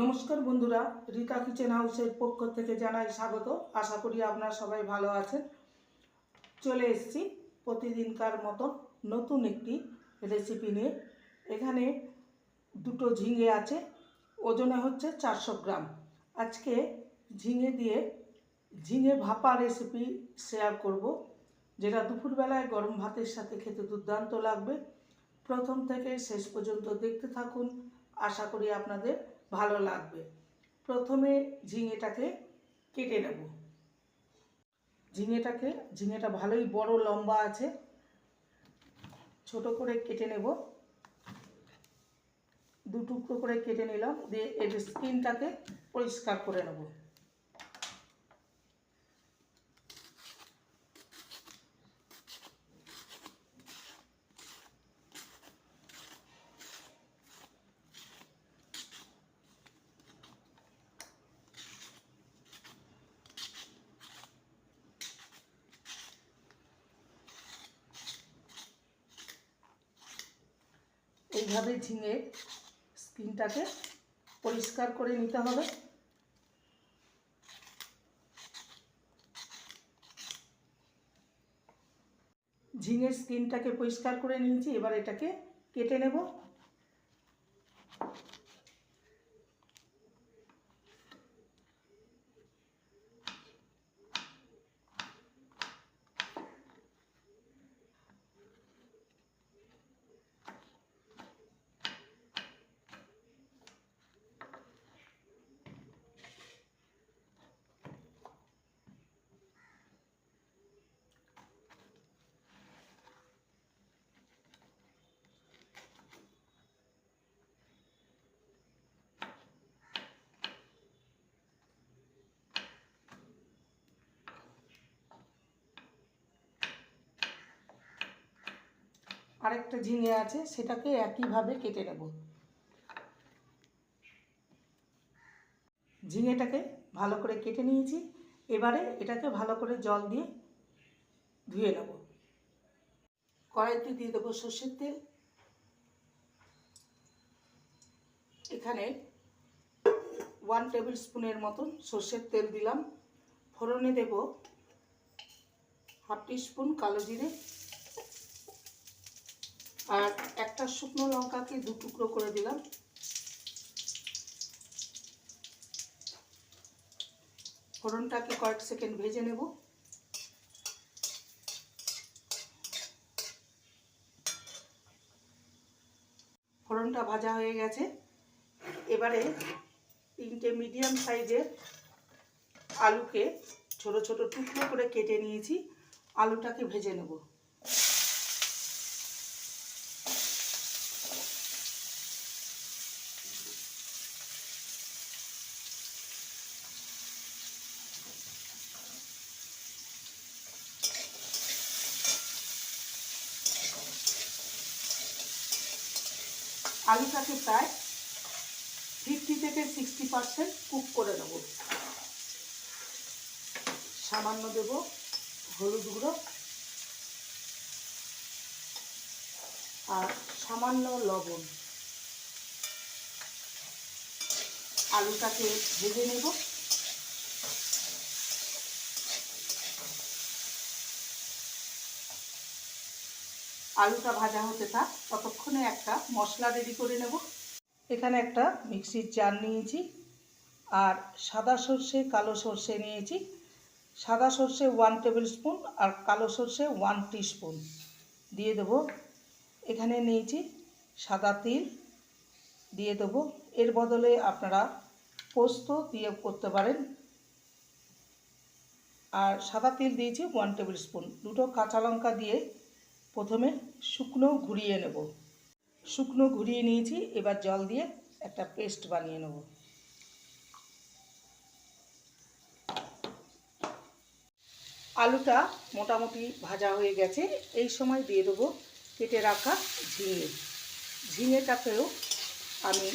নমস্কার বন্ধুরা, রিকা কিচেন হাউসের পক্ষ থেকে জানাই স্বাগত। আশা করি আপনারা সবাই ভালো আছেন। চলে এসেছি প্রতিদিনকার মতন নতুন একটি রেসিপি নিয়ে। এখানে দুটো ঝিঙে আছে, ওজনে হচ্ছে চারশো গ্রাম। আজকে ঝিঙে দিয়ে ঝিঙে ভাপা রেসিপি শেয়ার করব, যেটা দুপুরবেলায় গরম ভাতের সাথে খেতে দুর্দান্ত লাগবে। প্রথম থেকে শেষ পর্যন্ত দেখতে থাকুন। আশা করি আপনাদের ভালো লাগবে। প্রথমে ঝিঙেটাকে কেটে নেব। ঝিঙেটাকে, ঝিঙেটা ভালোই বড়, লম্বা আছে। ছোট করে কেটে নেব। দু টুকরো করে কেটে নিলাম। দিয়ে এর স্কিনটাকে পরিষ্কার করে নেব। এইভাবে ঝিঙে স্কিনটাকে পরিষ্কার করে নিতে হবে। ঝিঙের স্কিনটাকে পরিষ্কার করে নিয়েছি, এবার এটাকে কেটে নেব। আরেকটা ঝিঙে আছে, সেটাকে একইভাবে কেটে নেব। ঝিঙেটাকে ভালো করে কেটে নিয়েছি, এবারে এটাকে ভালো করে জল দিয়ে ধুয়ে নেব। কড়াইতে দিয়ে দেবো সর্ষের তেল। এখানে ওয়ান টেবিল স্পুনের মতন সর্ষের তেল দিলাম। ফোড়নে দেব হাফ টি স্পুন কালো জিরে। আর একটা শুকনো লঙ্কাকে দু টুকরো করে দিলাম। ফোড়নটাকে কয়েক সেকেন্ড ভেজে নেব। ফোড়নটা ভাজা হয়ে গেছে। এবারে তিনটে মিডিয়াম সাইজের আলুকে ছোট ছোট টুকরো করে কেটে নিয়েছি। আলুটাকে ভেজে নেব। আলুটাকে প্রায় ফিফটি থেকে সিক্সটি পারসেন্ট কুক করে নেব। সামান্য দেব হলুদ গুঁড়ো। আর সামান্য লবণ। আলুটাকে ভেজে নেব। আলুটা ভাজা হতে থাক, ততক্ষণে একটা মশলা রেডি করে নেব। এখানে একটা মিক্সির জার নিয়েছি আর সাদা সর্ষে, কালো সর্ষে নিয়েছি। সাদা সর্ষে ওয়ান টেবিল স্পুন আর কালো সর্ষে ওয়ান স্পুন দিয়ে দেবো। এখানে নিয়েছি সাদা তিল দিয়ে দেবো। এর বদলে আপনারা পোস্ত দিয়ে করতে পারেন। আর সাদা তিল দিয়েছি ওয়ান টেবিল স্পুন দুটো কাঁচা লঙ্কা দিয়ে প্রথমে শুকনো ঘুরিয়ে নেব। শুকনো ঘুরিয়ে নিয়েছি, এবার জল দিয়ে একটা পেস্ট বানিয়ে নেব। আলুটা মোটামুটি ভাজা হয়ে গেছে, এই সময় দিয়ে দেবো কেটে রাখা ঝিঙে। ঝিঙেটাকেও আমি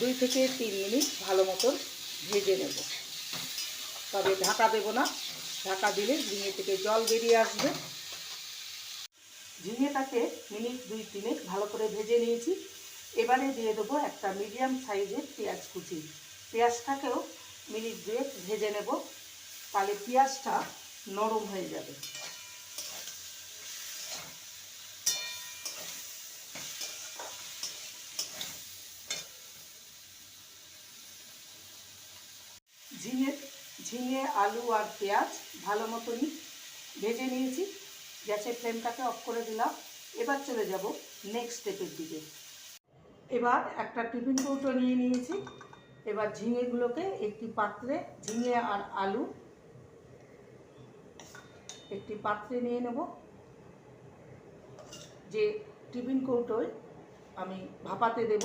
দুই থেকে তিন মিনিট ভালো মতন ভেজে নেব। তবে ঢাকা দেব না, ঢাকা দিলে ঝিঙে থেকে জল বেরিয়ে আসবে। ঝিঙেটাকে মিনিট দুই তিনে ভালো করে ভেজে নিয়েছি। এবারে দিয়ে দেবো একটা মিডিয়াম সাইজের পেঁয়াজ কুচি। পেঁয়াজটাকেও মিনিট দুয়েক ভেজে নেব, তাহলে পেঁয়াজটা নরম হয়ে যাবে। ঝিঙে ঝিঙে, আলু আর পেঁয়াজ ভালো মতনই ভেজে নিয়েছি। গ্যাসের ফ্লেমটাকে অফ করে দিলাম। এবার চলে যাব নেক্সট স্টেপের দিকে। এবার একটা টিফিন কৌটো নিয়ে নিয়েছি। এবার ঝিঙেগুলোকে একটি পাত্রে, ঝিঙে আর আলু একটি পাত্রে নিয়ে নেব। যে টিফিন কৌটোয় আমি ভাপাতে দেব।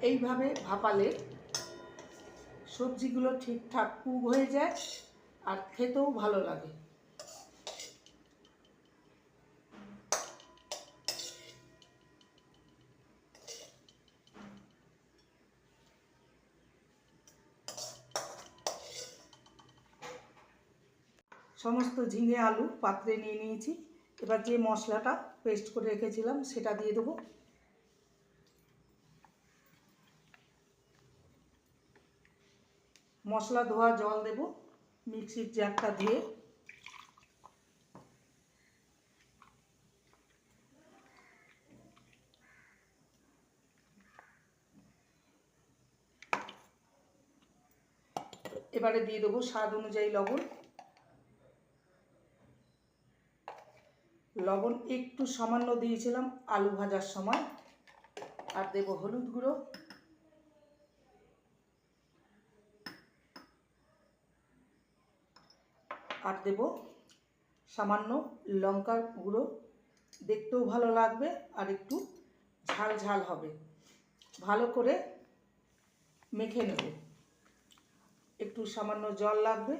এইভাবে ভাপালে সবজিগুলো ঠিকঠাক কুক হয়ে যায় আর খেতেও ভালো লাগে। সমস্ত ঝিঙে আলু পাত্রে নিয়ে নিয়েছি। এবার যে মশলাটা পেস্ট করে রেখেছিলাম, সেটা দিয়ে দেবো। মশলা ধোয়া জল দেব, মিক্সির জারটা দিয়ে। এবারে দিয়ে দেবো স্বাদ অনুযায়ী লবণ। লবণ একটু সামান্য দিয়েছিলাম আলু ভাজার সময়। আর দেব হলুদ গুঁড়ো। আর দেব সামান্য লঙ্কার গুঁড়ো। দেখতেও ভালো লাগবে আর একটু ঝাল ঝাল হবে। ভালো করে মেখে নেব। একটু সামান্য জল লাগবে।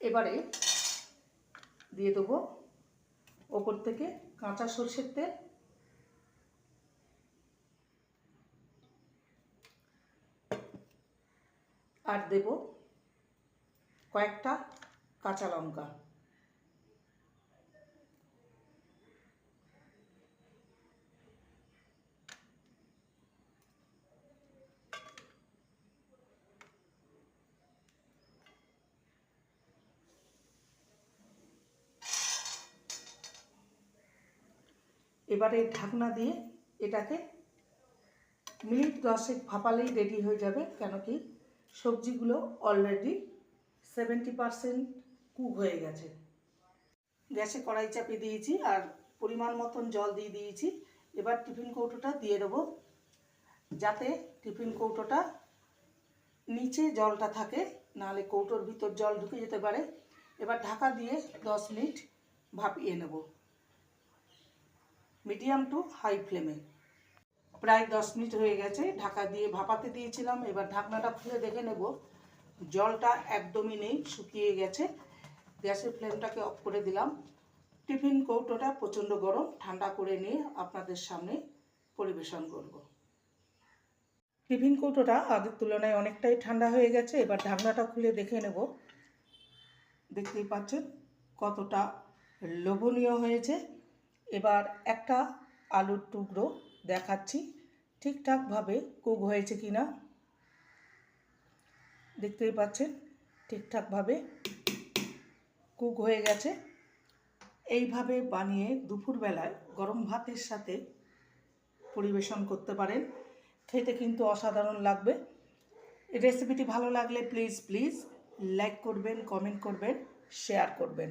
এবারে দিয়ে দেবো ওপর থেকে কাঁচা সর্ষের তেল। আর দেব কয়েকটা কাঁচা লঙ্কা। এবারে ঢাকনা দিয়ে এটাকে মিনিট দশেক ভাপালেই রেডি হয়ে যাবে, কেন কি সবজিগুলো অলরেডি সেভেন্টি পারসেন্ট কুক হয়ে গেছে। গ্যাসে কড়াই চাপিয়ে দিয়েছি আর পরিমাণ মতন জল দিয়ে দিয়েছি। এবার টিফিন কৌটোটা দিয়ে দেবো, যাতে টিফিন কৌটোটা নিচে জলটা থাকে, নাহলে কৌটোর ভিতর জল ঢুকে যেতে পারে। এবার ঢাকা দিয়ে দশ মিনিট ভাপিয়ে নেব। মিডিয়াম টু হাই ফ্লেমে। প্রায় দশ মিনিট হয়ে গেছে, ঢাকা দিয়ে ভাপাতে দিয়েছিলাম। এবার ঢাকনাটা খুলে দেখে নেব। জলটা একদমই নেই, শুকিয়ে গেছে। গ্যাসের ফ্লেমটাকে অফ করে দিলাম। টিফিন কৌটোটা প্রচণ্ড গরম, ঠান্ডা করে নিয়ে আপনাদের সামনে পরিবেশন করব। টিফিন কৌটোটা আগের তুলনায় অনেকটাই ঠান্ডা হয়ে গেছে। এবার ঢাকনাটা খুলে দেখে নেব। দেখতেই পাচ্ছেন কতটা লোভনীয় হয়েছে। এবার একটা আলুর টুকরো দেখাচ্ছি, ঠিকঠাকভাবে কুক হয়েছে কি না। দেখতেই পাচ্ছেন, ঠিকঠাকভাবে কুক হয়ে গেছে। এইভাবে বানিয়ে দুপুরবেলায় গরম ভাতের সাথে পরিবেশন করতে পারেন। খেতে কিন্তু অসাধারণ লাগবে। রেসিপিটি ভালো লাগলে প্লিজ প্লিজ লাইক করবেন, কমেন্ট করবেন, শেয়ার করবেন।